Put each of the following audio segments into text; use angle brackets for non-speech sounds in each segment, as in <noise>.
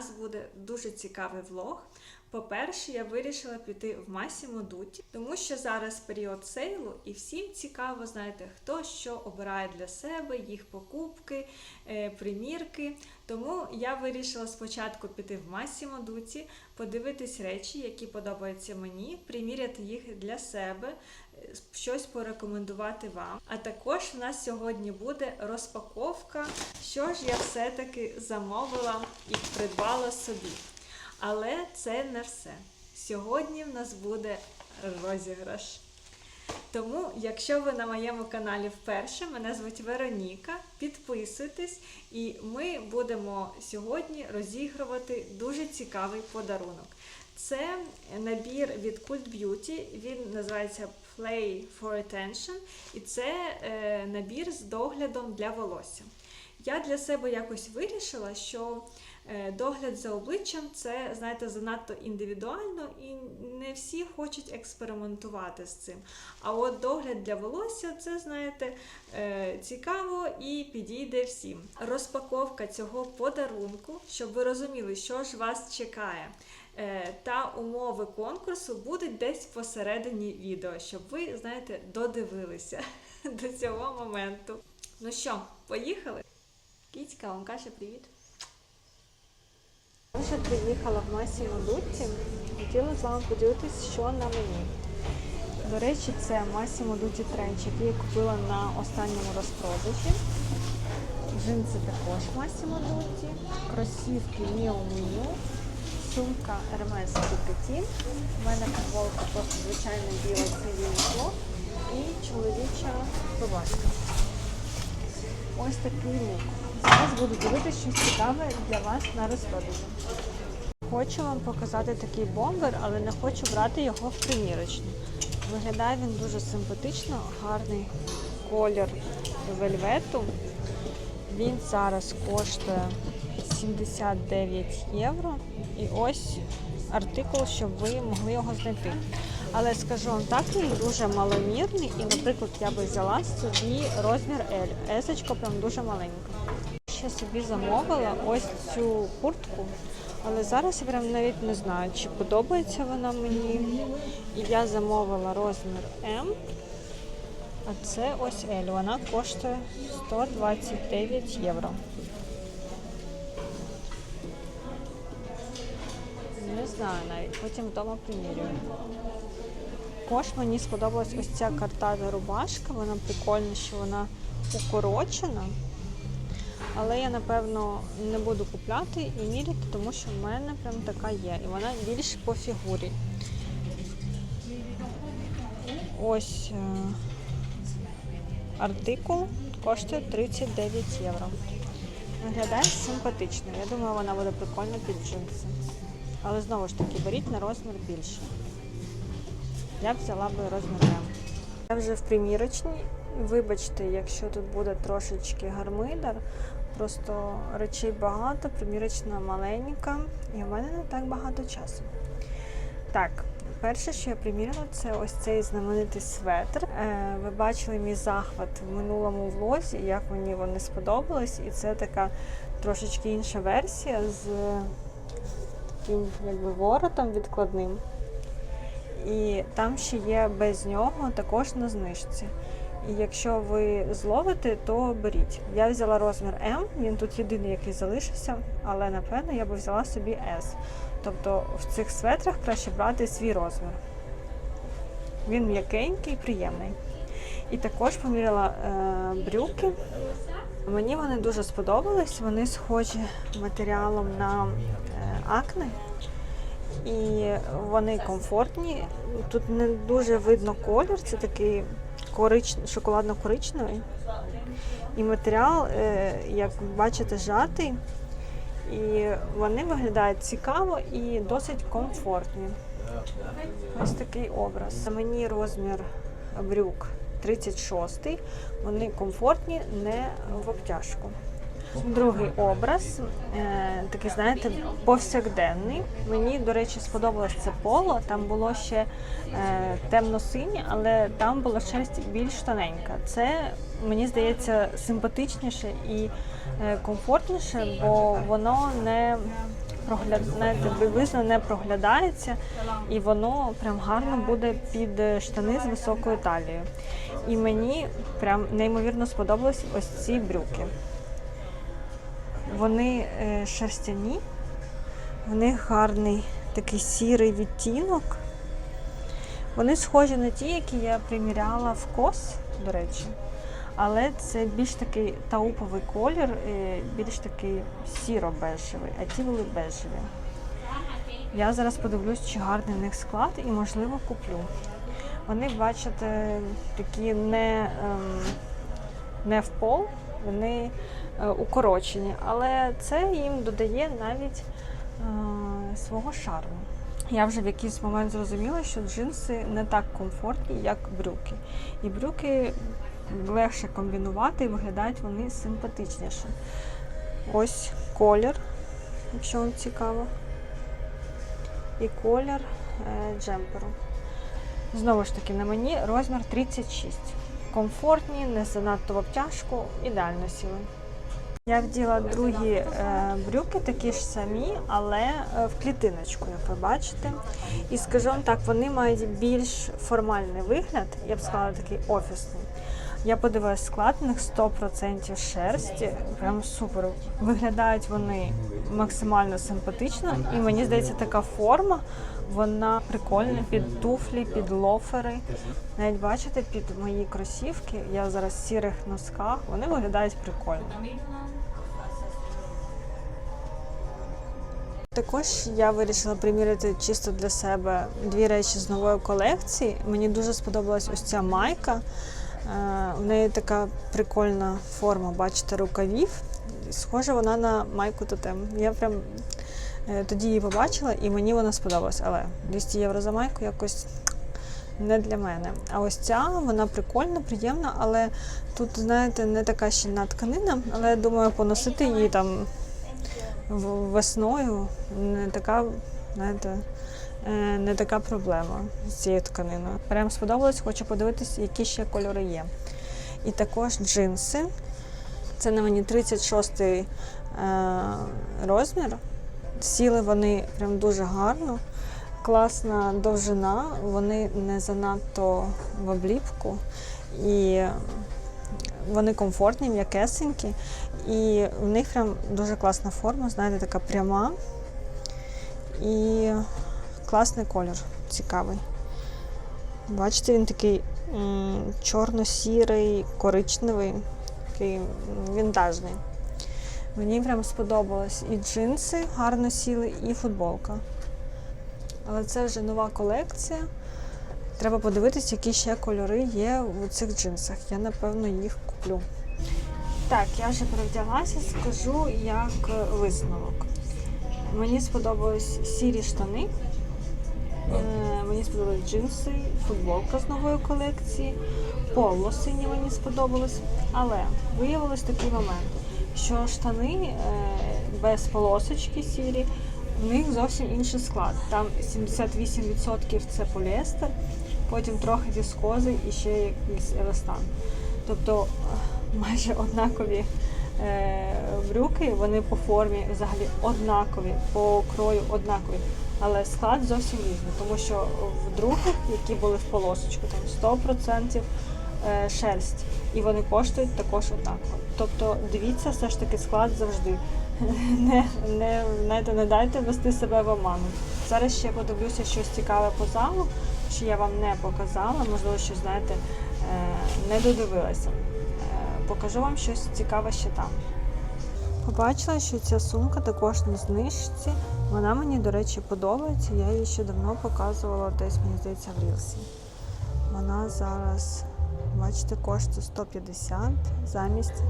Нас буде дуже цікавий влог. По-перше, я вирішила піти в Massimo Dutti, тому що зараз період сейлу, і всім цікаво, знаєте, хто що обирає для себе, їх покупки, е, примірки. Тому я вирішила спочатку піти в Massimo Dutti, подивитись речі, які подобаються мені, приміряти їх для себе, щось порекомендувати вам. А також в нас сьогодні буде розпаковка, що ж я все-таки замовила і придбала собі. Але це не все. Сьогодні в нас буде розіграш. Тому, якщо ви на моєму каналі вперше, мене звуть Вероніка, підписуйтесь, і ми будемо сьогодні розігрувати дуже цікавий подарунок. Це набір від Cult Beauty, він називається Play for Attention, і це е, набір з доглядом для волосся. Я для себе якось вирішила, що е, догляд за обличчям це, знаєте, занадто індивідуально і не всі хочуть експериментувати з цим. А от догляд для волосся це, знаєте, е, цікаво і підійде всім. Розпаковка цього подарунку, щоб ви розуміли, що ж вас чекає. Е, Та умови конкурсу будуть десь посередині відео, щоб ви, знаєте, додивилися <laughs> до цього моменту. Ну що, поїхали? Кітька, вам каже привіт. Я вже приїхала в Масімо Дутті. Хотіла з вами поділитися, що на мені. До речі, це Масімо Дуті Тренч, який я купила на останньому розпродажі. Джинси також Масімо Дуті, кросівки Міо Міо, сумка Hermes Ducati. У мене футболка просто звичайна біла цивільного і чоловіча рубашка. Ось такий лук. Зараз буду дивитися щось цікаве для вас на розпродажі. Хочу вам показати такий бомбер, але не хочу брати його в примірочну. Виглядає він дуже симпатично, гарний колір вельвету. Він зараз коштує 79 євро. І ось артикул, щоб ви могли його знайти. Але скажу вам так, він дуже маломірний, і, наприклад, я би взяла собі розмір L. Есочка прям дуже маленька. Ще собі замовила ось цю куртку, але зараз я прям навіть не знаю, чи подобається вона мені. І я замовила розмір М. А це ось L. Вона коштує 129 євро. Не знаю навіть, потім вдома примірюю. Також мені сподобалась ось ця картата рубашка. Вона прикольна, що вона укорочена. Але я, напевно, не буду купляти і міряти, тому що в мене прям така є. І вона більш по фігурі. Ось е, артикул коштує 39 євро. Виглядає симпатично. Я думаю, вона буде прикольна під джинси. Але знову ж таки, беріть на розмір більше. Я взяла би розмір М. Я вже в примірочній. Вибачте, якщо тут буде трошечки гармидар. Просто речей багато, примірочна маленька, і в мене не так багато часу. Так, перше, що я приміряла, це ось цей знаменитий светр. Е, ви бачили мій захват в минулому влозі, як мені вони сподобались. І це така трошечки інша версія з таким якби воротом відкладним. І там ще є без нього також на знижці. І якщо ви зловите, то беріть. Я взяла розмір М, він тут єдиний, який залишився, але напевно я би взяла собі S. Тобто в цих светрах краще брати свій розмір. Він м'якенький, приємний. І також поміряла е, брюки. Мені вони дуже сподобались. Вони схожі матеріалом на акне. І вони комфортні. Тут не дуже видно колір, це такий корич... шоколадно-коричневий. І матеріал, е, як бачите, жатий. І вони виглядають цікаво і досить комфортні. Ось такий образ. Мені розмір брюк 36. Вони комфортні, не в обтяжку. Другий образ, е, такий, знаєте, повсякденний. Мені, до речі, сподобалось це поло. Там було ще е, темно-синє, але там була шерсть більш тоненька. Це мені здається симпатичніше і е, комфортніше, бо воно не прогляд... знаєте, приблизно не проглядається, і воно прям гарно буде під штани з високою талією. І мені прям неймовірно сподобались ось ці брюки. Вони е, шерстяні, в них гарний такий сірий відтінок. Вони схожі на ті, які я приміряла в кос, до речі. Але це більш такий тауповий колір, е, більш такий сіро-бежевий, а ті були бежеві. Я зараз подивлюсь, чи гарний в них склад і, можливо, куплю. Вони, бачите, такі не, ем, не в пол, вони укорочені, але це їм додає навіть е, свого шарму. Я вже в якийсь момент зрозуміла, що джинси не так комфортні, як брюки. І брюки легше комбінувати і виглядають вони симпатичніше. Ось колір, якщо вам цікаво. І колір е, джемперу. Знову ж таки, на мені розмір 36. Комфортні, не занадто в обтяжку, ідеально сіли. Я вділа другі е, брюки, такі ж самі, але е, в клітиночку, як ви бачите. І скажу вам так, вони мають більш формальний вигляд, я б сказала, такий офісний. Я подивилась склад, у них 100% шерсті, прям супер. Виглядають вони максимально симпатично, і мені здається, така форма, вона прикольна під туфлі, під лофери. Навіть бачите, під мої кросівки, я зараз в сірих носках, вони виглядають прикольно. Також я вирішила приміряти чисто для себе дві речі з нової колекції. Мені дуже сподобалась ось ця майка. Е, В неї така прикольна форма, бачите, рукавів. Схожа вона на майку тотем. Я прям е, тоді її побачила і мені вона сподобалась. Але 200 євро за майку якось не для мене. А ось ця вона прикольна, приємна, але тут, знаєте, не така щільна тканина, але я думаю, поносити її там весною не така, знаєте, е, не така проблема з цією тканиною. Прям сподобалось, хочу подивитись, які ще кольори є. І також джинси. Це на мені 36 е, розмір. Сіли вони прям дуже гарно. Класна довжина, вони не занадто в обліпку. І вони комфортні, м'якесенькі. І в них прям дуже класна форма, знаєте, така пряма. І класний колір, цікавий. Бачите, він такий чорно-сірий, коричневий, такий вінтажний. Мені прям сподобалось і джинси гарно сіли, і футболка. Але це вже нова колекція. Треба подивитись, які ще кольори є у цих джинсах. Я, напевно, їх куплю. Так, я вже перевдяглася, скажу як висновок. Мені сподобались сірі штани, е, мені сподобались джинси, футболка з нової колекції, поло мені сподобалось. Але виявилось такий момент, що штани е, без полосочки сірі, в них зовсім інший склад. Там 78% це поліестер, потім трохи віскози і ще якийсь еластан. Тобто майже однакові е, брюки, вони по формі взагалі однакові, по крою однакові. Але склад зовсім різний, тому що в других, які були в полосочку, там 100% е, шерсть, і вони коштують також однаково. Тобто дивіться все ж таки склад завжди. <laughs> Не, не, знаєте, не дайте вести себе в оману. Зараз ще подивлюся щось цікаве по залу, що я вам не показала, можливо, щось знаєте, е, не додивилася. Покажу вам щось цікаве ще там. Побачила, що ця сумка також на знижці. Вона мені, до речі, подобається. Я її ще давно показувала десь, мені здається, в Рілсі. Вона зараз, бачите, коштує 150 замість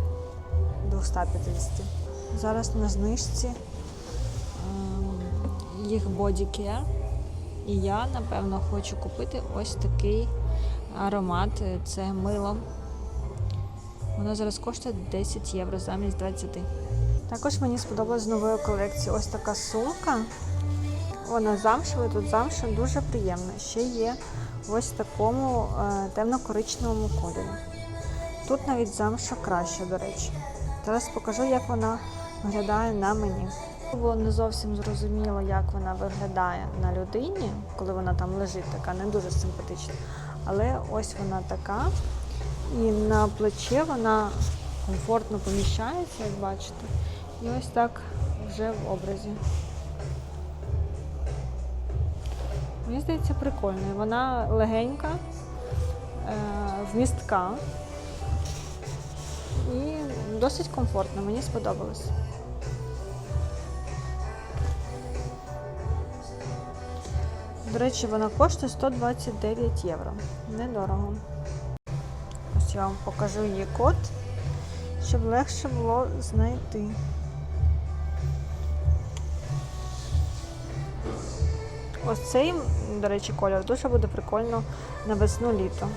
250. Зараз на знижці ем, їх Care. І я, напевно, хочу купити ось такий аромат. Це мило. Воно зараз коштує 10 євро замість 20. Також мені сподобалась з нової колекції ось така сумка. Вона замшева, тут замша дуже приємна. Ще є ось в такому е, темно-коричневому кольорі. Тут навіть замша краща, до речі. Зараз покажу, як вона виглядає на мені. Було не зовсім зрозуміло, як вона виглядає на людині, коли вона там лежить, така не дуже симпатична. Але ось вона така. І на плече вона комфортно поміщається, як бачите. І ось так вже в образі. Мені здається, прикольною. Вона легенька, е, вмістка і досить комфортна, мені сподобалось. До речі, вона коштує 129 євро. Недорого. Ось я вам покажу її код, щоб легше було знайти. Ось цей, до речі, колір дуже буде прикольно на весну-літо.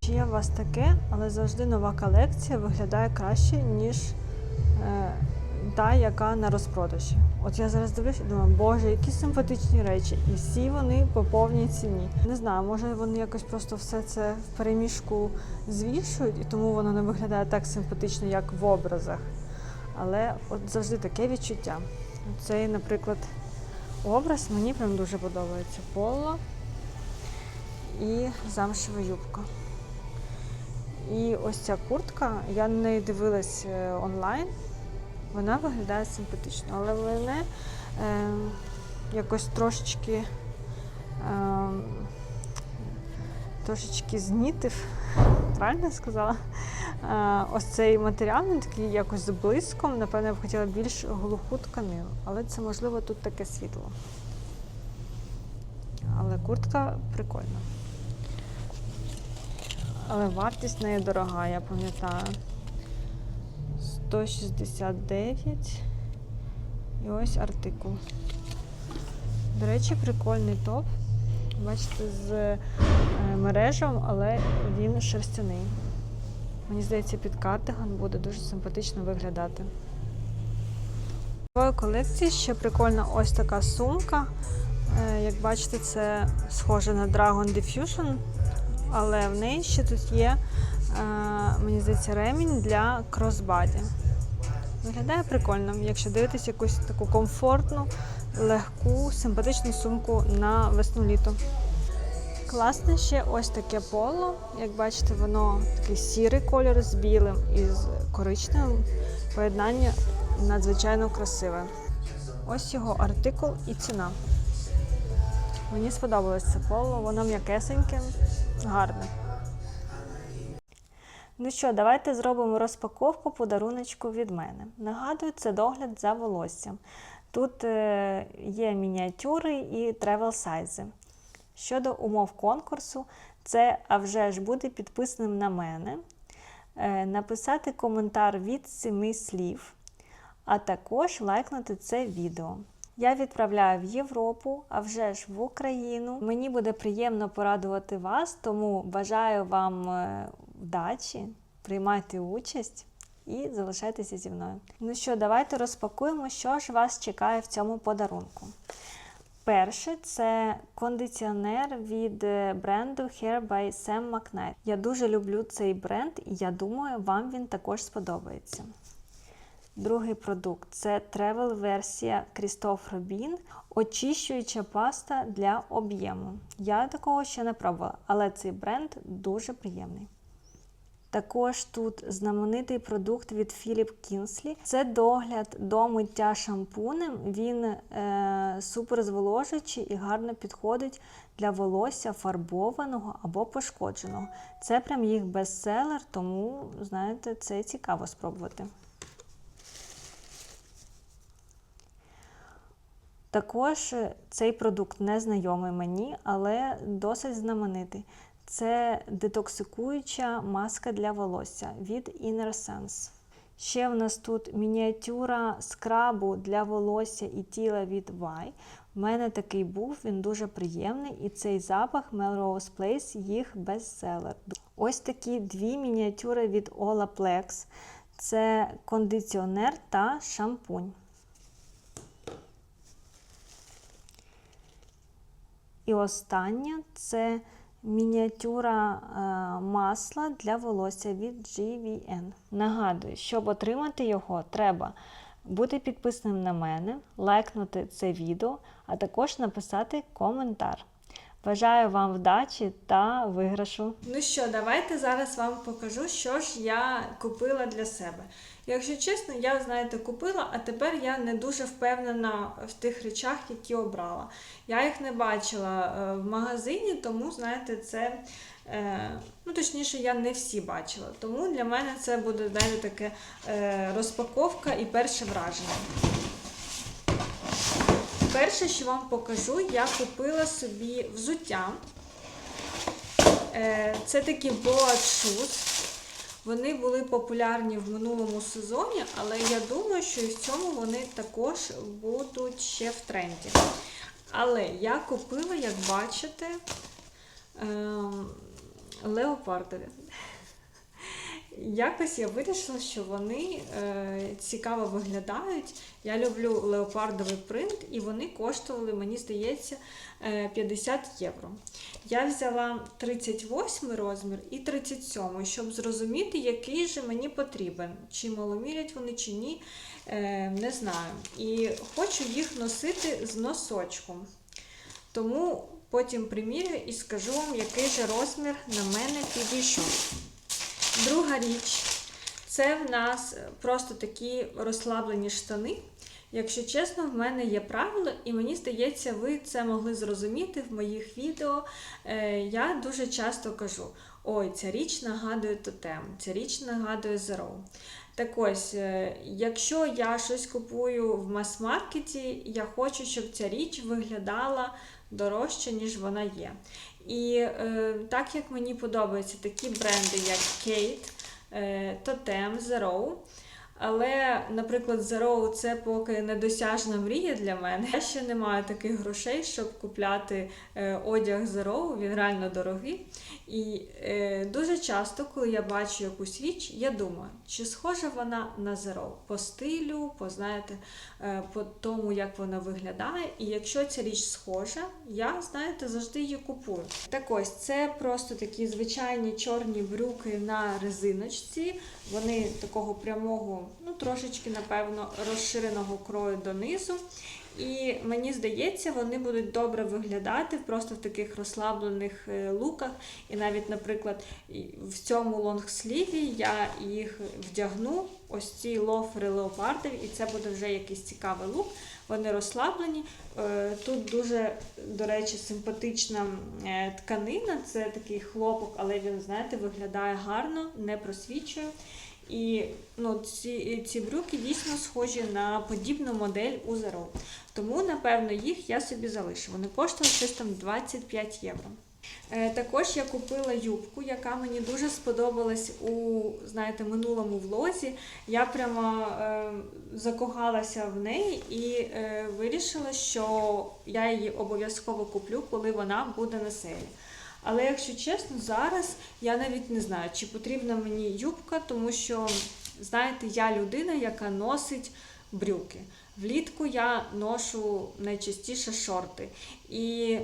Чи є у вас таке, але завжди нова колекція виглядає краще, ніж е, та, яка на розпродажі. От я зараз дивлюся і думаю, боже, які симпатичні речі, і всі вони по повній ціні. Не знаю, може вони якось просто все це в переміжку звішують, і тому воно не виглядає так симпатично, як в образах. Але от завжди таке відчуття. Цей, наприклад, образ мені прям дуже подобається. Поло і замшева юбка. І ось ця куртка, я на неї дивилась е, онлайн. Вона виглядає симпатично, але мене е, якось трошечки е, трошечки знітив, правильно сказала? Е, ось цей матеріал, він такий якось з блиском. Напевно, я б хотіла більш глуху тканину, але це можливо тут таке світло. Але куртка прикольна. Але вартість неї дорога, я пам'ятаю. 169. І ось артикул. До речі, прикольний топ. Бачите, з е, мережем, але він шерстяний. Мені здається, під кардиган буде дуже симпатично виглядати. В колекції ще прикольна ось така сумка. Е, Як бачите, це схоже на Dragon Diffusion, але в неї ще тут є, мені здається, ремінь для кросбаді. Виглядає прикольно, якщо дивитись якусь таку комфортну, легку, симпатичну сумку на весну-літо. Класне ще ось таке поло. Як бачите, воно такий сірий кольор з білим і з коричневим. Поєднання надзвичайно красиве. Ось його артикул і ціна. Мені сподобалось це поло, воно м'якесеньке, гарне. Ну що, давайте зробимо розпаковку подаруночку від мене. Нагадую, це догляд за волоссям. Тут е, є мініатюри і тревел сайзи. Щодо умов конкурсу, це а вже ж буде підписаним на мене. Е, написати коментар від 7 слів, а також лайкнути це відео. Я відправляю в Європу, а вже ж в Україну. Мені буде приємно порадувати вас, тому бажаю вам е, вдачі, приймайте участь і залишайтеся зі мною. Ну що, давайте розпакуємо, що ж вас чекає в цьому подарунку. Перше це кондиціонер від е, бренду Hair by Sam McKnight. Я дуже люблю цей бренд і я думаю, вам він також сподобається. Другий продукт це тревел-версія Christophe Robin, очищуюча паста для об'єму. Я такого ще не пробувала, але цей бренд дуже приємний. Також тут знаменитий продукт від Philip Kingsley. Це догляд до миття шампунем. Він е, супер зволожуючий і гарно підходить для волосся фарбованого або пошкодженого. Це прям їх бестселер, тому, знаєте, це цікаво спробувати. Також цей продукт не знайомий мені, але досить знаменитий. Це детоксикуюча маска для волосся від Inner Sense. Ще в нас тут мініатюра скрабу для волосся і тіла від Y. У мене такий був, він дуже приємний, і цей запах Melrose Place їх бестселер. Ось такі дві мініатюри від Olaplex. це кондиціонер та шампунь. І останнє це мініатюра е, масла для волосся від GVN. Нагадую, щоб отримати його, треба бути підписаним на мене, лайкнути це відео, а також написати коментар. Бажаю вам вдачі та виграшу. Ну що, давайте зараз вам покажу, що ж я купила для себе. Якщо чесно, я, знаєте, купила, а тепер я не дуже впевнена в тих речах, які обрала. Я їх не бачила е, в магазині, тому, знаєте, це. Е, ну, точніше, я не всі бачила. Тому для мене це буде знаєте, таке е, розпаковка і перше враження. Перше, що вам покажу, я купила собі взуття. Е, Це такі shoes. Вони були популярні в минулому сезоні, але я думаю, що і в цьому вони також будуть ще в тренді. Але я купила, як бачите, ем, леопардові. Якось я вирішила, що вони е, цікаво виглядають. Я люблю леопардовий принт, і вони коштували, мені здається, е, 50 євро. Я взяла 38 розмір і 37, щоб зрозуміти, який же мені потрібен. Чи маломірять вони, чи ні, е, не знаю. І хочу їх носити з носочком. Тому потім примірю і скажу вам, який же розмір на мене підійшов. Друга річ це в нас просто такі розслаблені штани. Якщо чесно, в мене є правило, і мені здається, ви це могли зрозуміти в моїх відео. Е, Я дуже часто кажу: ой, ця річ нагадує тотем, ця річ нагадує Zero. Так ось, е, якщо я щось купую в мас-маркеті, я хочу, щоб ця річ виглядала дорожче, ніж вона є. І е, так як мені подобаються такі бренди, як Kate, е, Totem, Zero. Але, наприклад, Zero це поки недосяжна мрія для мене. Я ще не маю таких грошей, щоб купляти е, одяг Zero, він реально дорогий. І е, дуже часто, коли я бачу якусь річ, я думаю, чи схожа вона на Zero по стилю, по знаєте, по тому, як вона виглядає. І якщо ця річ схожа, я, знаєте, завжди її купую. Так ось, це просто такі звичайні чорні брюки на резиночці. Вони такого прямого, ну трошечки, напевно, розширеного крою донизу. І мені здається, вони будуть добре виглядати просто в таких розслаблених е, луках. І навіть, наприклад, в цьому лонгсліві я їх вдягну, ось ці лофери леопардові, і це буде вже якийсь цікавий лук. Вони розслаблені. Е, Тут дуже, до речі, симпатична е, тканина. Це такий хлопок, але він, знаєте, виглядає гарно, не просвічує. І ну, ці, ці брюки дійсно схожі на подібну модель у Zero. Тому, напевно, їх я собі залишу. Вони коштували щось там 25 євро. Е, також я купила юбку, яка мені дуже сподобалась у знаєте, минулому влозі. Я прямо е, закохалася в неї і е, вирішила, що я її обов'язково куплю, коли вона буде на селі. Але якщо чесно, зараз я навіть не знаю, чи потрібна мені юбка, тому що, знаєте, я людина, яка носить брюки. Влітку я ношу найчастіше шорти. І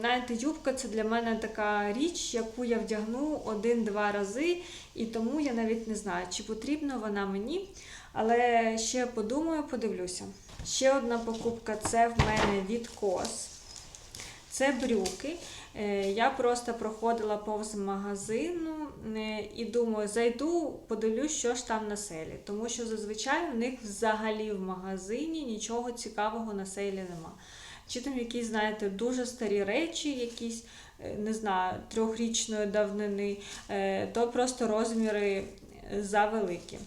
знаєте, юбка це для мене така річ, яку я вдягну один-два рази, і тому я навіть не знаю, чи потрібна вона мені. Але ще подумаю, подивлюся. Ще одна покупка це в мене від Кос. Це брюки. Е, Я просто проходила повз магазину е, і думаю, зайду, подивлюсь, що ж там на селі. Тому що зазвичай в них взагалі в магазині нічого цікавого на селі нема. Чи там якісь, знаєте, дуже старі речі, якісь, е, не знаю, трьохрічної давнини, то просто розміри завеликі.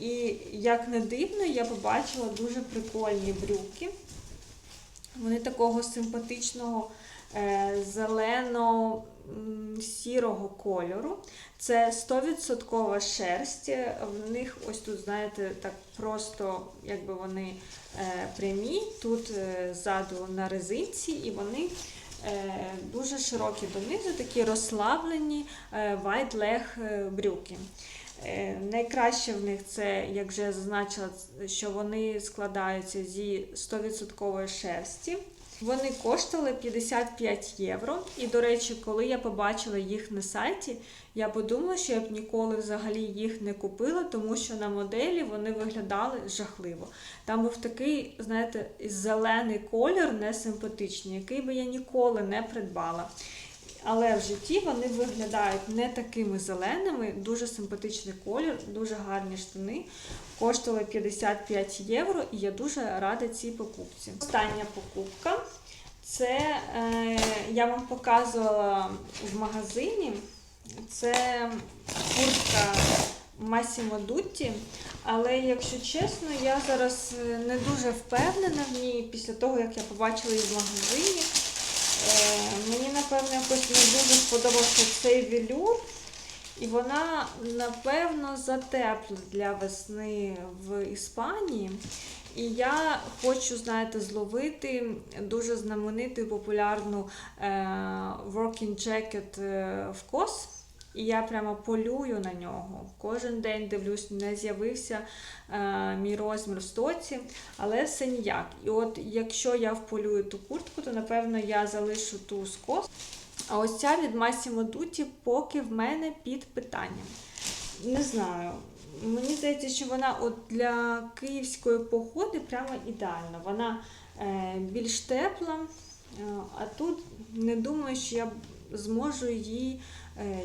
І як не дивно, я побачила дуже прикольні брюки. Вони такого симпатичного зелено-сірого кольору. Це 100% шерсть. В них ось тут, знаєте, так просто, якби вони е, прямі, тут е, ззаду на резинці, і вони е, дуже широкі донизу, такі розслаблені е, wide leg е, брюки. Е, Найкраще в них це, як вже зазначила, що вони складаються зі 100% шерсті. Вони коштували 55 євро. І, до речі, коли я побачила їх на сайті, я подумала, що я б ніколи взагалі їх не купила, тому що на моделі вони виглядали жахливо. Там був такий, знаєте, зелений колір, несимпатичний, який би я ніколи не придбала. Але в житті вони виглядають не такими зеленими, дуже симпатичний колір, дуже гарні штани. Коштували 55 євро, і я дуже рада цій покупці. Остання покупка це е, я вам показувала в магазині. Це куртка Massimo Dutti, але якщо чесно, я зараз е, не дуже впевнена в ній після того, як я побачила її в магазині. Е, мені, напевно, якось не дуже сподобався цей велюр. І вона, напевно, затепла для весни в Іспанії. І я хочу, знаєте, зловити дуже знамениту і популярну е, working jacket е, в кос. І я прямо полюю на нього. Кожен день дивлюсь, не з'явився е, мій розмір в стоці, але все ніяк. І от якщо я вполюю ту куртку, то напевно я залишу ту з кос. А ось ця від Massimo Dutti поки в мене під питанням. Не знаю. Мені здається, що вона от для київської походи прямо ідеальна. Вона е, більш тепла, е, а тут не думаю, що я зможу її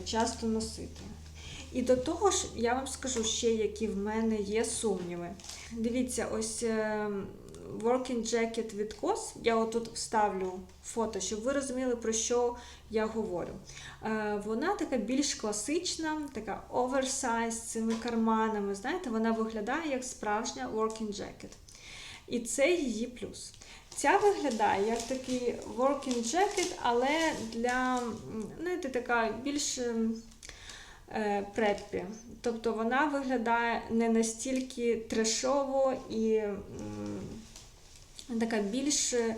часто носити. І до того ж, я вам скажу ще, які в мене є сумніви. Дивіться, ось е, working jacket від COS, я отут вставлю фото, щоб ви розуміли, про що я говорю. Е, Вона така більш класична, така оверсайз з цими карманами. Знаєте, вона виглядає як справжня working jacket. І це її плюс. Ця виглядає як такий working jacket, але для, знаєте, така більш ем, е, преппі. Тобто вона виглядає не настільки трешово і така більш е,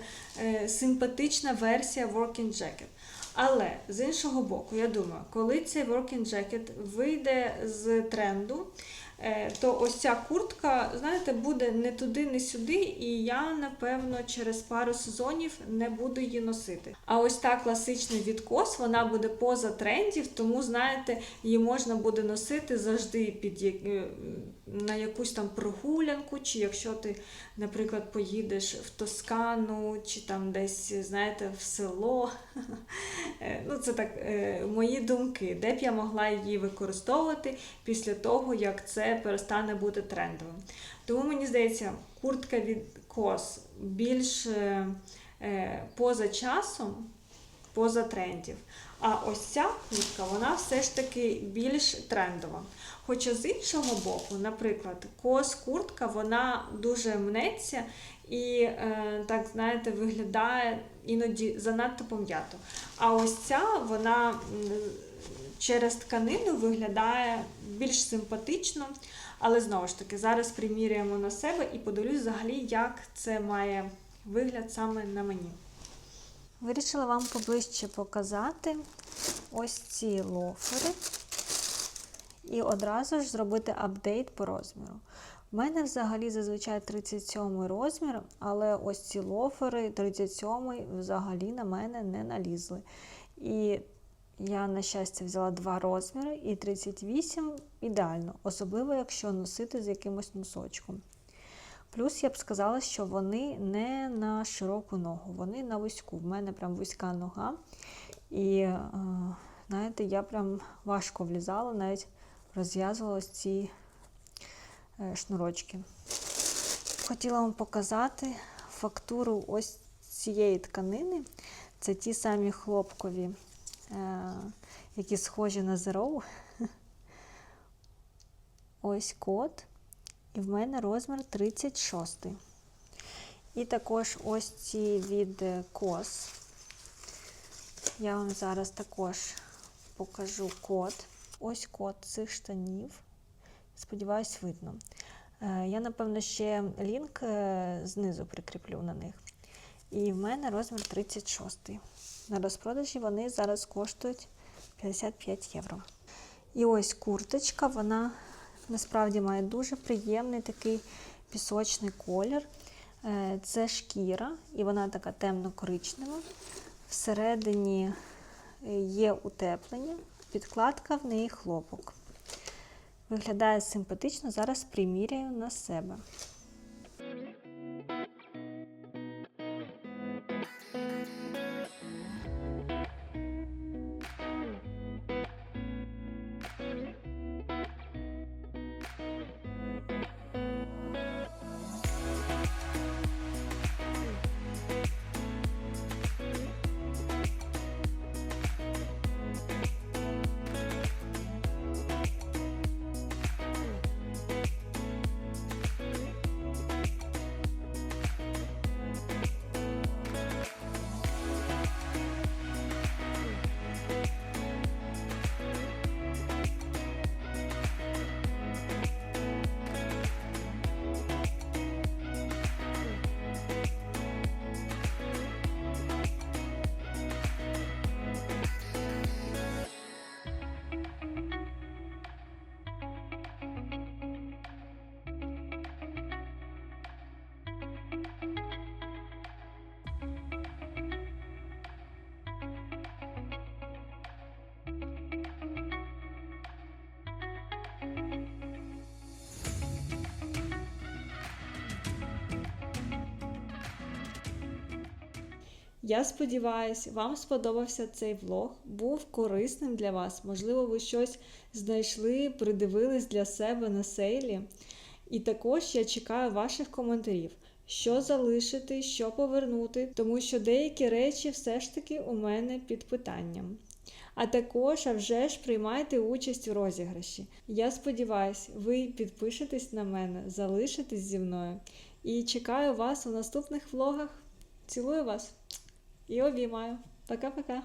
симпатична версія working jacket. Але з іншого боку, я думаю, коли цей working jacket вийде з тренду, то ось ця куртка, знаєте, буде не туди, не сюди, і я, напевно, через пару сезонів не буду її носити. А ось та класичний відкос, вона буде поза трендів, тому, знаєте, її можна буде носити завжди під е, на якусь там прогулянку, чи якщо ти, наприклад, поїдеш в Тоскану, чи там десь, знаєте, в село. <laughs> Е, Ну, це так е, мої думки, де б я могла її використовувати після того, як це перестане бути трендовим. Тому мені здається, куртка від кос більш е, поза часом, поза трендів. А ось ця куртка, вона все ж таки більш трендова. Хоча з іншого боку, наприклад, кос куртка, вона дуже мнеться і, е, так знаєте, виглядає іноді занадто пом'ято. А ось ця, вона через тканину виглядає більш симпатично. Але знову ж таки, зараз приміряємо на себе і подивлюсь взагалі, як це має вигляд саме на мені. Вирішила вам поближче показати ось ці лофери і одразу ж зробити апдейт по розміру. У мене взагалі зазвичай 37 розмір, але ось ці лофери 37 взагалі на мене не налізли. І я, на щастя, взяла два розміри, і 38 ідеально, особливо якщо носити з якимось носочком. Плюс я б сказала, що вони не на широку ногу, вони на вузьку. В мене прям вузька нога. І, е, знаєте, я прям важко влізала, навіть розв'язувала ці е, шнурочки. Хотіла вам показати фактуру ось цієї тканини. Це ті самі хлопкові, е, які схожі на Zero. <laughs> Ось код. І в мене розмір 36. І також ось ці від кос. Я вам зараз також покажу код. Ось код цих штанів. Сподіваюсь, видно. Е, Я, напевно, ще лінк е, знизу прикріплю на них. І в мене розмір 36. На розпродажі вони зараз коштують 55 євро. І ось курточка, вона насправді має дуже приємний такий пісочний колір. Е, Це шкіра, і вона така темно-коричнева. Всередині є утеплення, підкладка в неї хлопок. Виглядає симпатично, зараз приміряю на себе. Я сподіваюся, вам сподобався цей влог, був корисним для вас. Можливо, ви щось знайшли, придивились для себе на сейлі. І також я чекаю ваших коментарів, що залишити, що повернути, тому що деякі речі все ж таки у мене під питанням. А також, а вже ж приймайте участь у розіграші. Я сподіваюся, ви підпишетесь на мене, залишитесь зі мною. І чекаю вас у наступних влогах. Цілую вас! І обіймаю. Пока-пока.